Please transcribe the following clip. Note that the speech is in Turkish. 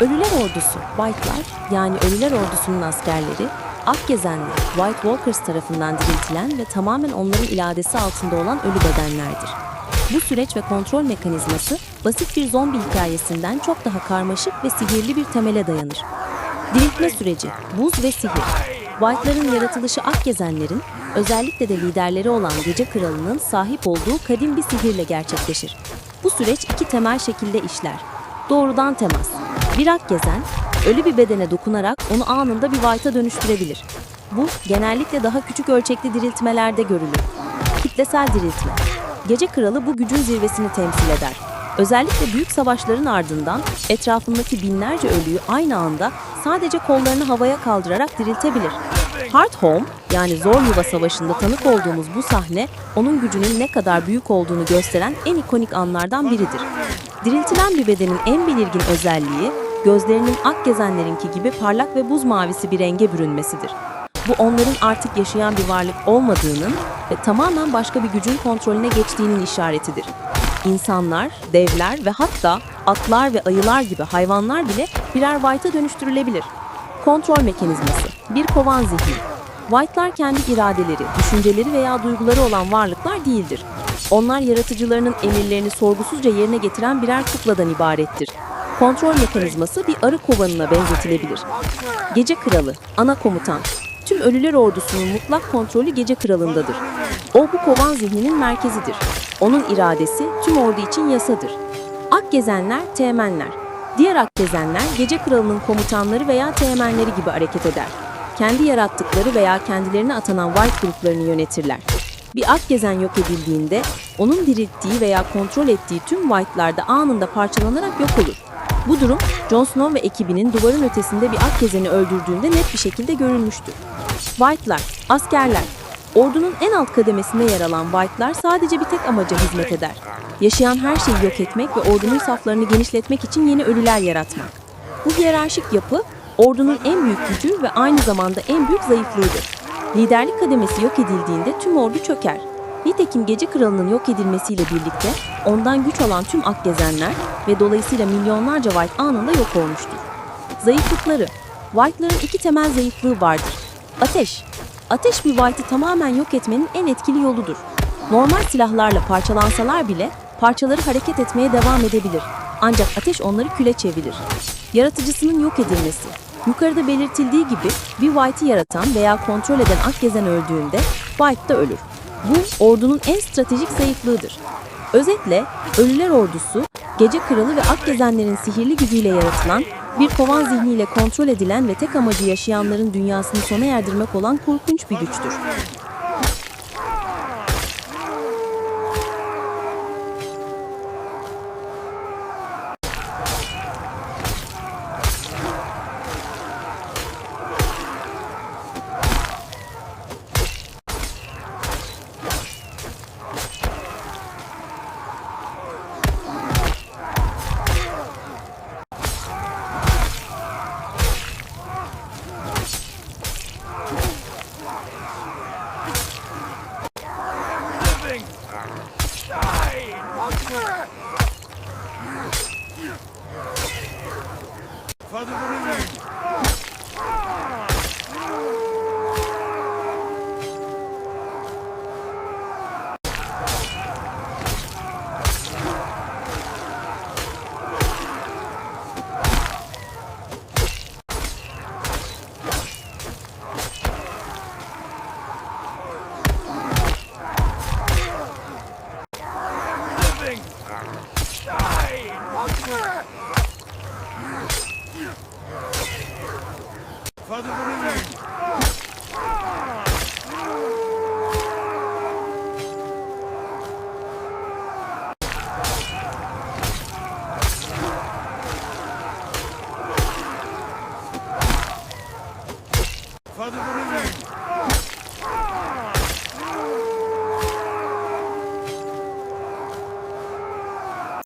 Ölüler Ordusu, White'lar yani Ölüler Ordusu'nun askerleri, Akgezenli, White Walkers tarafından diriltilen ve tamamen onların iradesi altında olan ölü bedenlerdir. Bu süreç ve kontrol mekanizması basit bir zombi hikayesinden çok daha karmaşık ve sihirli bir temele dayanır. Diriltme süreci, buz ve sihir. White'ların yaratılışı Akgezenlerin, özellikle de liderleri olan Gece Kralı'nın sahip olduğu kadim bir sihirle gerçekleşir. Bu süreç iki temel şekilde işler. Doğrudan temas. Bir Akgezen, ölü bir bedene dokunarak onu anında bir White'a dönüştürebilir. Bu, genellikle daha küçük ölçekli diriltmelerde görülür. Kitlesel diriltme. Gece Kralı bu gücün zirvesini temsil eder. Özellikle büyük savaşların ardından etrafındaki binlerce ölüyü aynı anda sadece kollarını havaya kaldırarak diriltebilir. Hard Home yani Zor Yuva Savaşı'nda tanık olduğumuz bu sahne onun gücünün ne kadar büyük olduğunu gösteren en ikonik anlardan biridir. Diriltilen bir bedenin en belirgin özelliği gözlerinin ak gezenlerinki gibi parlak ve buz mavisi bir renge bürünmesidir. Bu onların artık yaşayan bir varlık olmadığının ve tamamen başka bir gücün kontrolüne geçtiğinin işaretidir. İnsanlar, devler ve hatta atlar ve ayılar gibi hayvanlar bile birer White'a dönüştürülebilir. Kontrol mekanizması, bir kovan zihni. White'lar kendi iradeleri, düşünceleri veya duyguları olan varlıklar değildir. Onlar yaratıcılarının emirlerini sorgusuzca yerine getiren birer kukladan ibarettir. Kontrol mekanizması bir arı kovanına benzetilebilir. Gece Kralı, ana komutan. Tüm ölüler ordusunun mutlak kontrolü Gece Kralı'ndadır. O bu kovan zihninin merkezidir. Onun iradesi tüm ordu için yasadır. Ak gezenler, teğmenler. Diğer ak gezenler Gece Kralı'nın komutanları veya teğmenleri gibi hareket eder. Kendi yarattıkları veya kendilerine atanan White gruplarını yönetirler. Bir ak gezen yok edildiğinde onun dirilttiği veya kontrol ettiği tüm White'lar da anında parçalanarak yok olur. Bu durum Jon Snow ve ekibinin duvarın ötesinde bir ak gezeni öldürdüğünde net bir şekilde görülmüştür. White'lar, askerler, ordunun en alt kademesinde yer alan White'lar sadece bir tek amaca hizmet eder. Yaşayan her şeyi yok etmek ve ordunun saflarını genişletmek için yeni ölüler yaratmak. Bu hiyerarşik yapı, ordunun en büyük gücü ve aynı zamanda en büyük zayıflığıdır. Liderlik kademesi yok edildiğinde tüm ordu çöker. Nitekim Gece Kralı'nın yok edilmesiyle birlikte ondan güç alan tüm Akgezenler ve dolayısıyla milyonlarca White anında yok olmuştur. Zayıflıkları White'ların iki temel zayıflığı vardır. Ateş. Ateş bir White'ı tamamen yok etmenin en etkili yoludur. Normal silahlarla parçalansalar bile parçaları hareket etmeye devam edebilir. Ancak ateş onları küle çevirir. Yaratıcısının yok edilmesi. Yukarıda belirtildiği gibi bir White'ı yaratan veya kontrol eden Akgezen öldüğünde White da ölür. Bu ordunun en stratejik zayıflığıdır. Özetle Ölüler Ordusu, Gece Kralı ve Akgezenlerin sihirli gücüyle yaratılan, bir kovan zihniyle kontrol edilen ve tek amacı yaşayanların dünyasını sona erdirmek olan korkunç bir güçtür. Die! For the living! living! Further than the wind. Further than the.